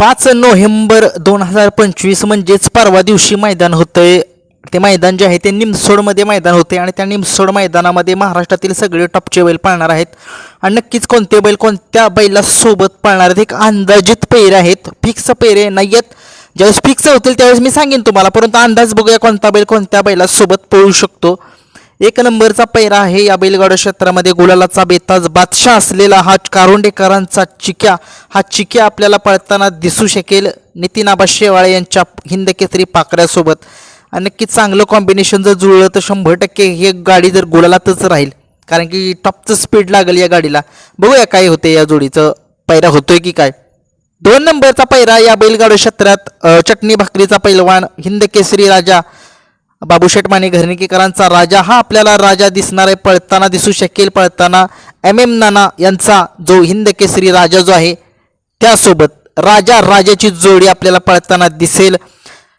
पाच नोव्हेंबर दोन हजार पंचवीस म्हणजेच परवा दिवशी मैदान होतंय. ते मैदान जे आहे ते निमसोडमध्ये मैदान होते आणि त्या निमसोड मैदानामध्ये महाराष्ट्रातील सगळे टॉपचे बैल पाळणार आहेत. आणि नक्कीच कोणते बैल कोणत्या बैला सोबत पाळणार आहेत? एक अंदाजित पेरे आहेत. फिक्स पेरे नाही आहेत. ज्यावेळेस फिक्स होतील त्यावेळेस मी सांगेन तुम्हाला. परंतु अंदाज बघूया कोणता बैल कोणत्या बैलासोबत पळू शकतो. एक नंबरचा पैरा आहे. या बैलगाडा क्षेत्रामध्ये गुलालाचा बेताज बादशाह असलेला हा कारोंडेकरांचा चिक्या हा चिक्या आपल्याला पळताना दिसू शकेल. नितीन आबा शेवाळे यांच्या हिंद केसरी पाकऱ्यासोबत आणि नक्की चांगलं कॉम्बिनेशन जर जुळलं तर शंभर टक्के ही गाडी जर गुलालातच राहील. कारण की टॉपचं स्पीड लागेल या गाडीला. बघूया काय होते या जोडीचं. पैरा होतोय की काय? दोन नंबरचा पैरा या बैलगाडा क्षेत्रात चटणी भाकरीचा पैलवान हिंद केसरी राजा बाबूशेठ माने घरणीकरांचा राजा हा आपल्याला राजा दिसणार आहे पळताना दिसू शकेल. पळताना एम एम नाना यांचा जो हिंद केसरी राजा जो आहे त्यासोबत राजा राजाची जोडी आपल्याला पळताना दिसेल.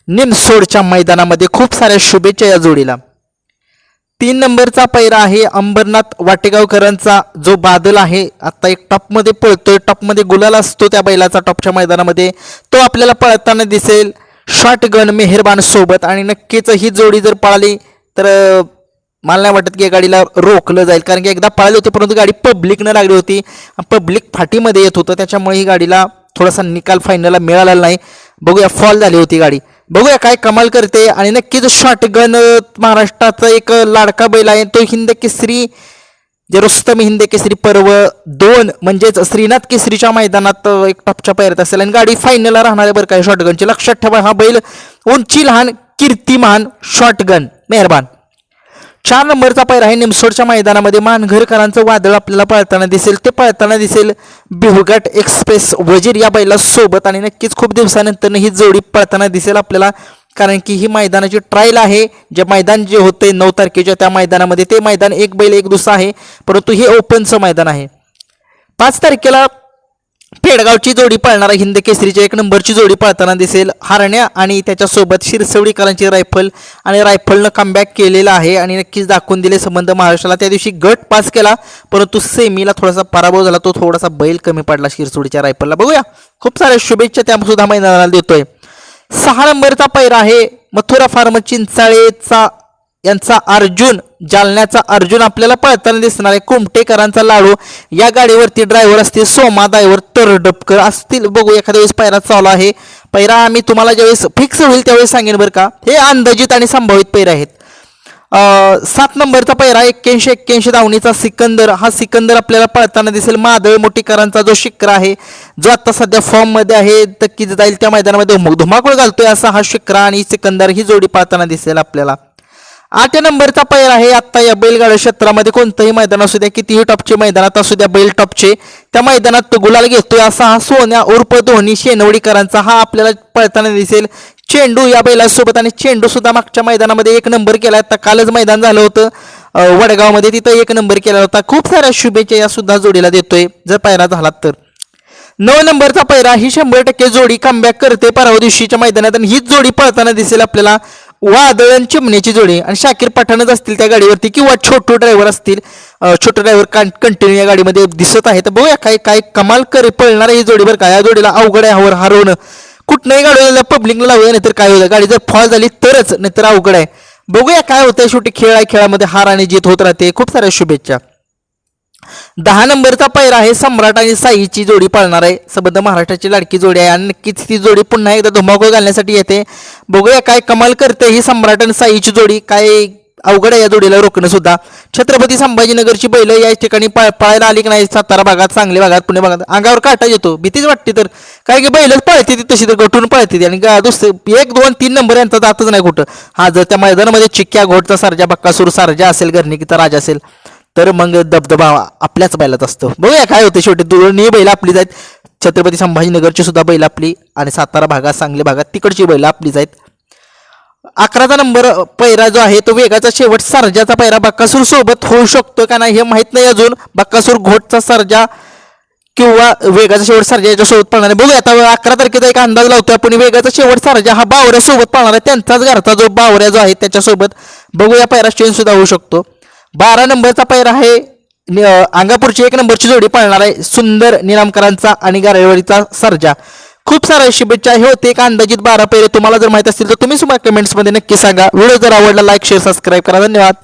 निमसोडच्या मैदानामध्ये खूप साऱ्या शुभेच्छा या जोडीला. तीन नंबरचा पैरा आहे अंबरनाथ वाटेगावकरांचा जो बादल आहे. आता एक टॉपमध्ये पळतोय टॉपमध्ये गुलाल असतो त्या बैलाचा टॉपच्या मैदानामध्ये. तो आपल्याला पळताना दिसेल. शॉटगन मेहरबान सोबत आणि नक्कीच ही जोडी जर पळाली तर मला नाही वाटत की या गाडीला रोखलं जाईल. कारण की एकदा पळाली होती परंतु गाडी पब्लिकनं लागली होती. पब्लिक फाटीमध्ये येत होतं त्याच्यामुळे ही गाडीला थोडासा निकाल फायनलला मिळालेला नाही. बघूया फॉल झाली होती गाडी. बघूया काय कमाल करते. आणि नक्कीच शॉटगन महाराष्ट्राचा एक लाडका बैल आहे तो हिंद केसरी. जे रुस्तम केसरी पर्व दोन म्हणजेच श्रीनाथ केसरीच्या मैदानात एक टॉपच्या पायऱ्यात असेल. आणि गाडी फायनलला राहणार आहे बरं काय शॉटगनची लक्षात ठेवा हा बैल उंची लहान कीर्तिमान शॉटगन मेहरबान. चार नंबरचा पैर आहे निमसोडच्या मैदानामध्ये. मानघरकरांचं वादळ आपल्याला पळताना दिसेल. ते पळताना दिसेल बिहुगट एक्सप्रेस. वजीर या बैला सोबत आणि नक्कीच खूप दिवसानंतर ही जोडी पळताना दिसेल आपल्याला. कारण की ही मैदानाची ट्रायल आहे. जे मैदान जे होते नऊ तारखेच्या त्या मैदानामध्ये ते मैदान एक बैल एक दुसरा आहे. परंतु हे ओपनचं मैदान आहे. पाच तारखेला पेडगावची जोडी पाळणारा हिंद केसरीची एक नंबरची जोडी पळताना दिसेल. हारण्या आणि त्याच्यासोबत शिरसवडीकरांची रायफल आणि रायफलनं कमबॅक केलेला आहे आणि नक्कीच दाखवून दिले संबंध महाराष्ट्राला. त्या दिवशी गट पास केला परंतु सेमीला थोडासा पराभव झाला. तो थोडासा बैल कमी पडला शिरसोडीच्या रायफलला. बघूया. खूप साऱ्या शुभेच्छा त्या सुद्धा मैदानाला देतोय. सहा नंबरचा पैर आहे. मथुरा फार्म चिंचाळेचा यांचा अर्जुन जालन्याचा अर्जुन आपल्याला पळताना दिसणार आहे. कुमटेकरांचा लाडू. या गाडीवरती ड्रायव्हर असतील सोमा ड्रायव्हर तरडपकर असतील. बघू एखाद्या वेळेस पैरा चालू आहे. पैरा आम्ही तुम्हाला ज्यावेळेस फिक्स होईल त्यावेळेस सांगेन बरं का. हे अंदाजित आणि संभावित पैरा आहेत. सात नंबरचा पैरा एक्क्याऐंशी एक्क्याऐंशी धावणीचा सिकंदर. हा सिकंदर आपल्याला पळताना दिसेल. माधव मोठीकरांचा जो शिखर आहे जो आता सध्या फॉर्ममध्ये आहे तर की जाईल त्या मैदानामध्ये धुम- धुमाकूळ घालतोय असा हा शिक्रा आणि सिकंदर ही जोडी पळताना दिसेल आपल्याला. आठ नंबरचा पैर आहे. आत्ता या बैलगाड्या क्षेत्रामध्ये कोणतंही मैदान असू द्या कितीही टॉपचे मैदानात असू द्या बैल टॉपचे त्या मैदानात तो गुलाल घेतोय असा हा सोन्या उर्फ धोनी शेनवडीकरांचा हा आपल्याला पळताना दिसेल. चेंडू या बैलासोबत आणि चेंडू सुद्धा मागच्या मैदानामध्ये एक नंबर केला आता कालच मैदान झालं होतं. वडगावमध्ये तिथं एक नंबर केला होता. खूप साऱ्या शुभेच्छा या सुद्धा जोडीला देतोय. जर पायरा झाला तर. नऊ नंबरचा पैरा ही शंभर टक्के जोडी कमबॅक करते परवा दिवशीच्या मैदानात आणि हीच जोडी पळताना दिसेल आपल्याला वादळ आणि चिमण्याची जोडी. आणि शाकीर पठाणच असतील त्या गाडीवरती किंवा छोटू ड्रायव्हर असतील छोटू ड्रायव्हर कंटिन्यू या गाडीमध्ये दिसत आहे तर बघूया काय काय कमाल कर पळणार ही जोडी बरं या जोडीला अवघड आहे हरवणं. कुठनंही गाडीला पब्लिकला लावूया नाहीतर काय होतं? गाडी जर फॉल झाली तरच नाहीतर अवघड आहे. बघूया काय होतंय. शेवटी खेळ आहे. खेळामध्ये हार आणि जीत होत राहते. खूप साऱ्या शुभेच्छा. दहा नंबरचा पायरा आहे. सम्राट आणि साईची जोडी पाळणार आहे. सबंध महाराष्ट्राची लाडकी जोडी आहे. आणि नक्कीच ती जोडी पुन्हा एकदा धुमाकूळ घालण्यासाठी येते. बघूया काय कमाल करते ही सम्राट आणि साईची जोडी. काय अवघड आहे या जोडीला रोखणं सुद्धा. छत्रपती संभाजीनगरची बैल या ठिकाणी पळायला आली की नाही? सातारा भागात सांगली भागात पुणे भागात. अंगावर काटा येतो. भीतीच वाटते तर. काय की बैलच पळते ती तशी तर गटून पळते ती. आणि गा- दुसरं एक दोन तीन नंबर यांचा जातच नाही कुठं. हा जर त्या मैदानामध्ये चिक्क्या घोटचा सरजा बक्कासूर सारजा असेल गर्णिकीचा राजा असेल तर मग दबदबा आपल्याच बैलात असतो. बघूया काय होते शेवटी. दोन्ही बैल आपलीच आहेत छत्रपती संभाजीनगरची सुद्धा बैल आपली आणि सातारा भागात सांगली भागात तिकडची बैल आपलीच आहेत अकराचा नंबर पैरा जो आहे तो वेगाचा शेवट सर्जाचा पैरा. बक्कासूर सोबत होऊ शकतो का नाही हे माहीत नाही अजून. बक्कासूर घोटचा सर्जा किंवा वेगाचा शेवट सर्जा याच्यासोबत पळणार आहे. बघूया आता अकरा तारखेचा एक अंदाज लावतोय आपण. वेगाचा शेवट सर्जा हा बावऱ्यासोबत पळणार आहे. त्यांचाच घरचा जो बावऱ्या जो आहे त्याच्यासोबत बघूया पैरा चेंज सुद्धा होऊ शकतो. बारा नंबरचा पैरा आहे अंगापूरची एक नंबरची जोडी पळणार आहे सुंदर निरामकरांचा आणि गारेवाडीचा सर्जा. खूप साऱ्या शुभेच्छा. हे होते एक अंदाजित बारा पेरे. तुम्हाला जर माहीत असतील तर तुम्ही सुद्धा कमेंट्समध्ये नक्की सांगा. व्हिडिओ जर आवडला लाईक शेअर सबस्क्राईब करा. धन्यवाद.